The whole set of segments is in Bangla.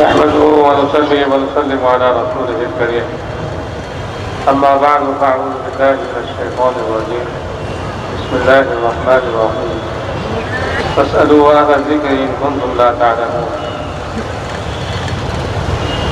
نحمده ونصلي ونسلم على رسوله الكريم. أما بعد فأعوذ بالله من الشيطان الرجيم. بسم الله الرحمن الرحيم. فاسألوا أهل الذكر إن كنتم لا تعلمون.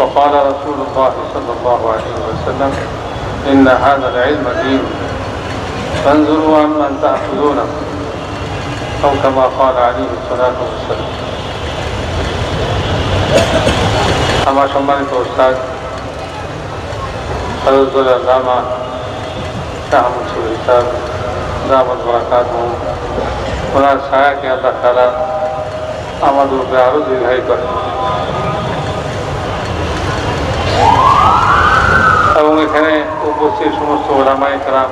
وقال رسول الله صلى الله عليه وسلم إن هذا العلم دين. فانظروا عمن تأخذونه أو كما قال عليه الصلاة والسلام. আমার সম্মানিত ওস্তাদ হজরতুল আল্লামা শাহ মনসুর ইসাদ দামদ বরাকাত ওনার ছায়াকে আল্লাহ তালা আমাদের উপরে আরও দীর্ঘায়ী করে এবং এখানে উপস্থিত সমস্ত ওলামাই কালাম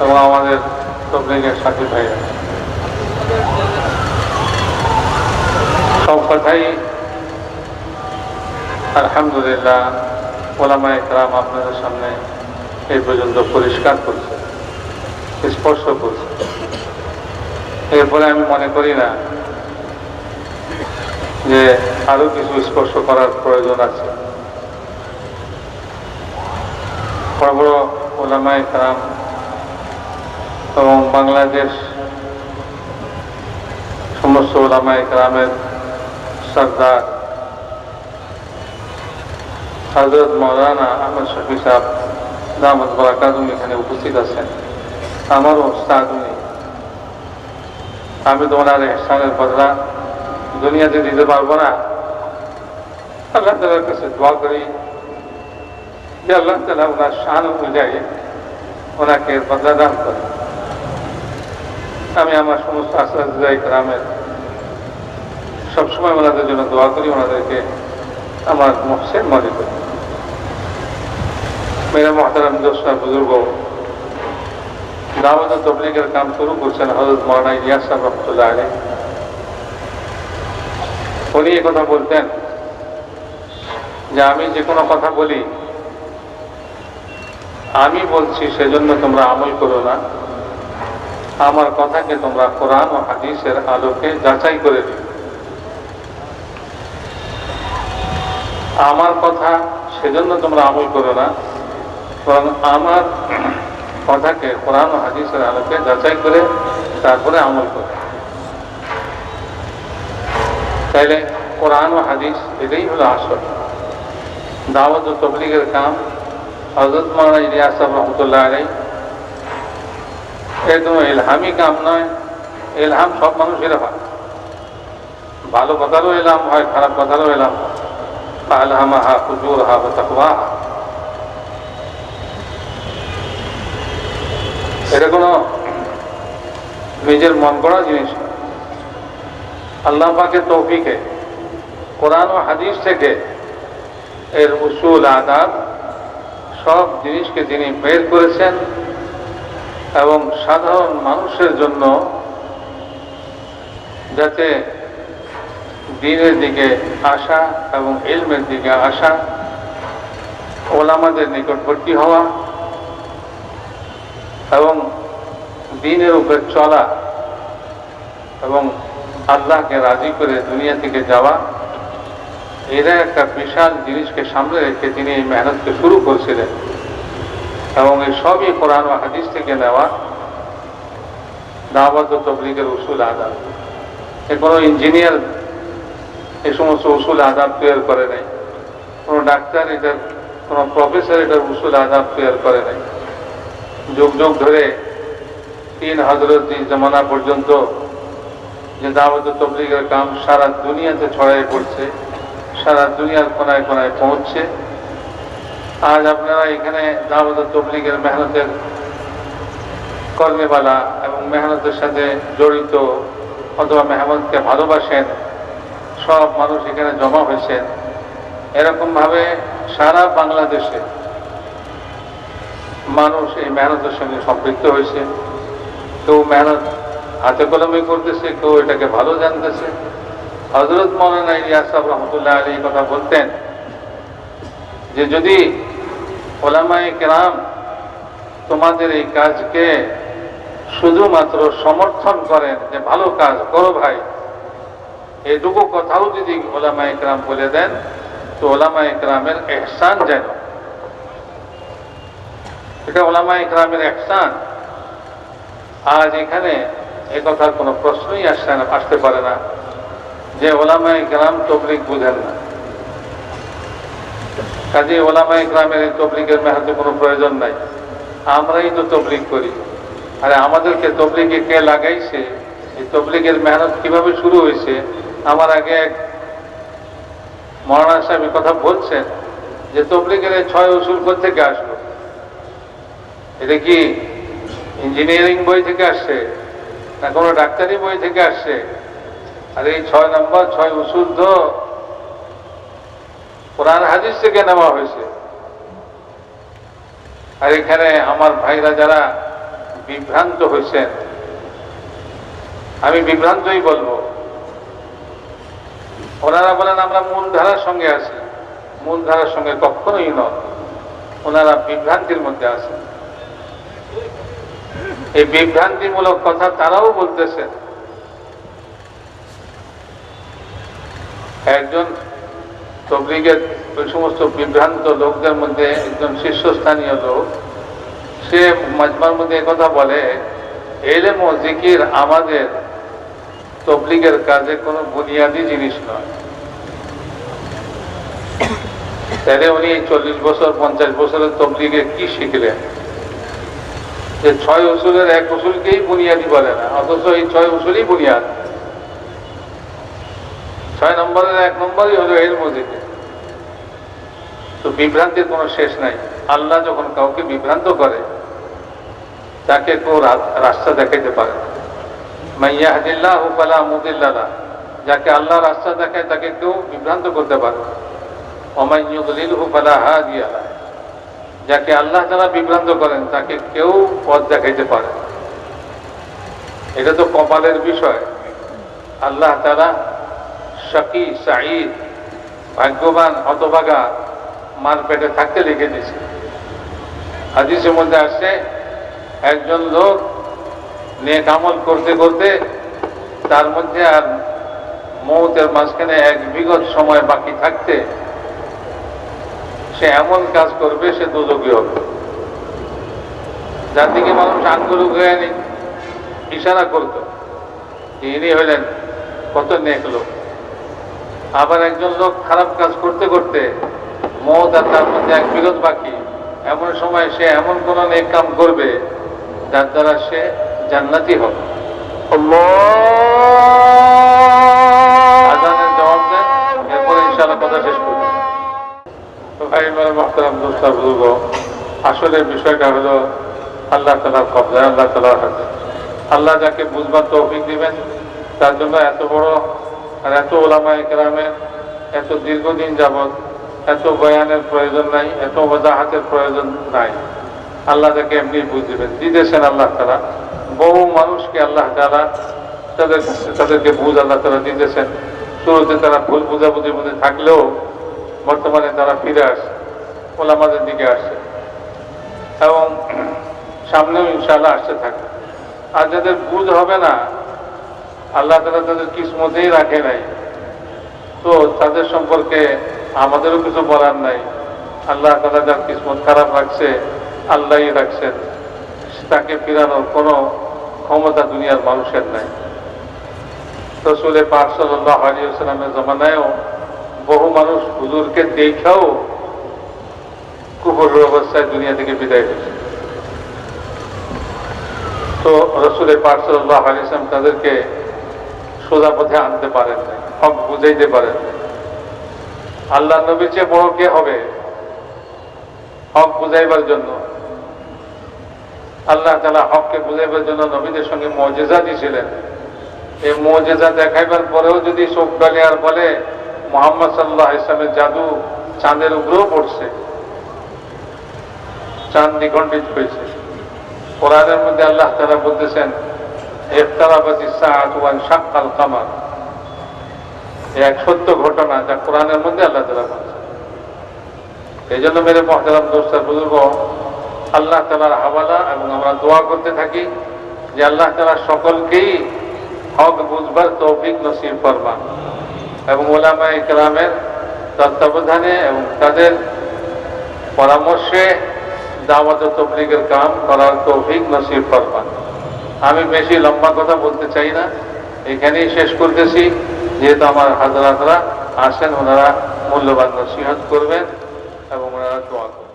এবং আমাদের তবলিগের সাথী ভাইরা সব কথাই আলহামদুলিল্লাহ ওলামা একরাম আপনাদের সামনে এই পর্যন্ত পরিষ্কার করছে স্পর্শ করছে। এরপরে আমি মনে করি না যে আরও কিছু স্পর্শ করার প্রয়োজন আছে। বড় বড় ওলামা একরাম এবং বাংলাদেশ সমস্ত ওলামা একরামের সর্দার হজরত মৌলানা আহমদ শফি সাহেব দামদ বরাকাতুম এখানে উপস্থিত আছেন। আমারও ওস্তাদ উনি। আমি তো ওনার এহসানের বদলা দুনিয়াতে দিতে পারব না। আল্লাহ তালার কাছে দোয়া করি যে আল্লাহ তালা ওনার শান অনুযায়ী ওনাকে বদলা দান করে আমি আমার সমস্ত আসাদ গ্রামের সবসময় ওনাদের জন্য দোয়া করি, ওনাদেরকে আমার মহসেন মনে করি। মেরা মহাতারাম দোস্তার বুজুর্গ, দাওয়াত তবলিগের কাম শুরু করছেন হজরত মহানা ইয়াস রহমতুল্লাহ আলী উনি কথা বলতেন যে আমি যে কোনো কথা বলি, আমি বলছি সেজন্য তোমরা আমল করো না। আমার কথাকে তোমরা কোরআন ও হাদিসের আলোকে যাচাই করে দিও আমার কথা সেজন্য তোমরা আমল করো না। আমার কথাকে কোরআন ও হাদিসের আলোকে যাচাই করে তারপরে আমল করে। তাইলে কোরআন ও হাদিস এটাই হলো আসল। দাওয়াত ও তবলিগের কাম হজরত ইলিয়াস সাহেব রহমতুল্লাহ আলাই এ কোনো এলহামি কাম নয় এলহাম সব মানুষের হয়। ভালো কথারও এলাম হয়, খারাপ কথারও এলাম হয়। আলহামাহা ফুজুরহা বা তাকওয়াহা। এটা কোনো নিজের মন করা জিনিস না। আল্লাহ পাকের তৌফিকে কোরআন ও হাদিস থেকে এর উসুল, আদাব সব জিনিসকে তিনি বের করেছেন এবং সাধারণ মানুষের জন্য যাতে দিনের দিকে আসা এবং এলমের দিকে আসা ওলামাদের নিকটবর্তী হওয়া এবং দিনের উপরে চলা এবং আল্লাহকে রাজি করে দুনিয়া থেকে যাওয়া, এরা একটা বিশাল জিনিসকে সামনে রেখে তিনি এই মেহনতকে শুরু করছিলেন। এবং এই সবই কোরআন হাদিস থেকে নেওয়া ও তবলিগের উসুল আদাব। এ কোনো ইঞ্জিনিয়ার এই সমস্ত উসুল আদাব তৈরি করে নাই। কোনো ডাক্তার এটার, কোনো প্রফেসর এটার উসুল আদাব তৈরি করে নাই। যুগ যুগ ধরে তিন হজরত জমানা পর্যন্ত যে দাওয়াত তবলিগের কাম সারা দুনিয়াতে ছড়াই পড়ছে, সারা দুনিয়ার কোনায় কোনায় পৌঁছছে। আজ আপনারা এখানে দাওয়াত তবলিগের মেহনতের কর্মেবালা এবং মেহনতের সাথে জড়িত অথবা মেহনতকে ভালোবাসেন, সব মানুষ এখানে জমা হয়েছেন। এরকমভাবে সারা বাংলাদেশে মানুষ এই মেহনতের সঙ্গে সম্পৃক্ত হয়েছে। কেউ মেহনত হাতে কলমে করতেছে, কেউ এটাকে ভালো জানতেছে। হজরত মৌলানা ইলিয়াস সাহেব রহমতুল্লাহ আলী কথা বলতেন যে, যদি ওলামাই কেরাম তোমাদের এই কাজকে শুধুমাত্র সমর্থন করেন যে, ভালো কাজ করো ভাই, এটুকু কথাও যদি ওলামা একরাম বলে দেন, তো ওলামা একরামের এহসান যেন এটা ওলামা একরামের এহসান আজ এখানে এ কথার কোনো প্রশ্নই আসছে না, আসতে পারে না। যে ওলামা একরাম তবলিক বুঝেন না। কাজে ওলামা একরামের এই তবলিগের মেহাতে কোনো প্রয়োজন নাই। আমরাই তো তবলিক করি। আরে আমাদেরকে তবলিকে কে লাগাইছে? এই তবলিকের মেহনত কীভাবে শুরু হয়েছে? আমার আগে এক মহারানা সাহেব কথা বলছেন যে তবলিকের ছয় উসুল থেকে আসলো এটা কি ইঞ্জিনিয়ারিং বই থেকে আসছে? না কোনো ডাক্তারি বই থেকে আসছে? আর এই ছয় নম্বর, ছয় তো কোরআন হাদিস থেকে নেওয়া হয়েছে। আর এখানে আমার ভাইরা যারা বিভ্রান্ত হয়েছেন, আমি বিভ্রান্তই বলব। ওনারা বলেন, আমরা মূলধারার সঙ্গে আছি। মূলধারার সঙ্গে কখনোই নয়। ওনারা বিভ্রান্তির মধ্যে আছেন। এই বিভ্রান্তিমূলক কথা তারাও বলতেছেন একজন তবলিগের ওই সমস্ত বিভ্রান্ত লোকদের মধ্যে একজন শীর্ষস্থানীয় লোক, সে মাজমার মধ্যে কথা বলে, এলেম ও জিকির আমাদের তবলিগের কাজে কোনো বুনিয়াদি জিনিস নয়। তাহলে উনি চল্লিশ বছর, পঞ্চাশ বছরের তবলিগে কি শিখলেন? যে ছয় উসুলের এক উসুলকেই বুনিয়াদি বলে না, অথচ এই ছয় উসুলই বুনিয়াদ। ছয় নম্বরের এক নম্বরই হলো এর মজিকে তো বিভ্রান্তির কোনো শেষ নাই। আল্লাহ যখন কাউকে বিভ্রান্ত করে, তাকে কেউ রাস্তা দেখাইতে পারে না। মাইয়া হাদিল্লাহ হুফালা মুদিল্লাহ যাকে আল্লাহ রাস্তা দেখায়, তাকে কেউ বিভ্রান্ত করতে পারে অমাইয়ুদলিল হুফালা হা দিয়া যাকে আল্লাহ তারা বিভ্রান্ত করেন, তাকে কেউ পথ দেখাইতে পারে। এটা তো কপালের বিষয় আল্লাহ তারা শাকি সাঈদ, ভাগ্যবান হতভাগা মার পেটে থাকতে লিখে দিছে হাদিসের মধ্যে আসছে, একজন লোক নেক আমল করতে করতে তার মধ্যে আর মৌতের মাঝখানে এক বিগত সময় বাকি থাকতে সে এমন কাজ করবে সে দুদকী হবে। যার দিকে মানুষ আঙ্গুল হয়ে নি ইশারা করত। ইনি হলেন কত নেক লোক। আবার একজন লোক খারাপ কাজ করতে করতে মত আর তার মধ্যে এক বিরোধ বাকি। এমন সময় সে এমন কোন নেক কাম করবে যার দ্বারা সে জান্নাতি হবে। আজানের জবাব দেন এরপরে ইনশাআল্লাহ কথা শেষ করব তো ভাই দোস্তা আসলে বিষয়টা হলো আল্লাহ তালার কবজায় আল্লাহ তালার হাতে। আল্লাহ যাকে বুঝবার তৌফিক দিবেন, তার জন্য এত বড় আর এত ওলামায় কেরামের এত দীর্ঘদিন যাবৎ এত বয়ানের প্রয়োজন নাই, এত ওজাহাতের প্রয়োজন নাই। আল্লাহ তাকে এমনি বুঝ দিবেন, দিতেছেন আল্লাহ তারা বহু মানুষকে আল্লাহ তারা তাদের, তাদেরকে বুঝ আল্লাহ তারা দিতেছেন। শুরুতে তারা ভুল বুঝাবুঝির মধ্যে থাকলেও বর্তমানে তারা ফিরে আসে, ওলামাদের দিকে আসে। এবং সামনেও ইনশাআল্লাহ আসতে থাকবে। আর যাদের বুঝ হবে না, আল্লাহ তালা তাদের কিসমতেই রাখে নাই। তো তাদের সম্পর্কে আমাদেরও কিছু বলার নাই। আল্লাহ তালা যার কিসমত খারাপ রাখছে, আল্লাহই রাখছেন। তাকে ফিরানোর কোনো ক্ষমতা দুনিয়ার মানুষের নাই। তো পাক সাল্লাহ আলিয়াল্লামের জমানায়ও বহু মানুষ হুজুরকে দেখাও কুকুর অবস্থায় দুনিয়া থেকে বিদায় হয়েছে তো রসুলের পাক সাল্লাহ আলিয়াল্লাম তাদেরকে সোজা পথে আনতে পারেন হক বুঝাইতে পারেন আল্লাহ নবীর চেয়ে বড় কে হবে? হক বুঝাইবার জন্য। আল্লাহ তালা হককে বুঝাইবার জন্য নবীদের সঙ্গে মজেজা দিয়েছিলেন। এই মজেজা দেখাইবার পরেও যদি চোখ আর বলে মোহাম্মদ সাল্লাহ ইসলামের জাদু চাঁদের উপরেও পড়ছে। চাঁদ দ্বিখণ্ডিত হয়েছে। কোরআনের মধ্যে আল্লাহ তালা বলতেছেন ইফতারাবাতি সাআত ওয়ান কামার। এক সত্য ঘটনা যা কোরআনের মধ্যে আল্লাহ তালা বলছেন। এই জন্য মেরে মহতারাম দোস্তার বুজুর্গ, আল্লাহ তালার হাওয়ালা এবং আমরা দোয়া করতে থাকি যে আল্লাহ তালা সকলকেই হক বুঝবার তৌফিক নসিব ফরমান। এবং ওলামা ইকরামের তত্ত্বাবধানে এবং তাদের পরামর্শে দাওয়াত তবলিগের কাম করার তৌফিক নসিব ফরমান। আমি বেশি লম্বা কথা বলতে চাই না, এখানেই শেষ করতেছি। যেহেতু আমার হাজারাতরা আসেন, ওনারা মূল্যবান নসিহত করবেন এবং ওনারা দোয়া করবেন।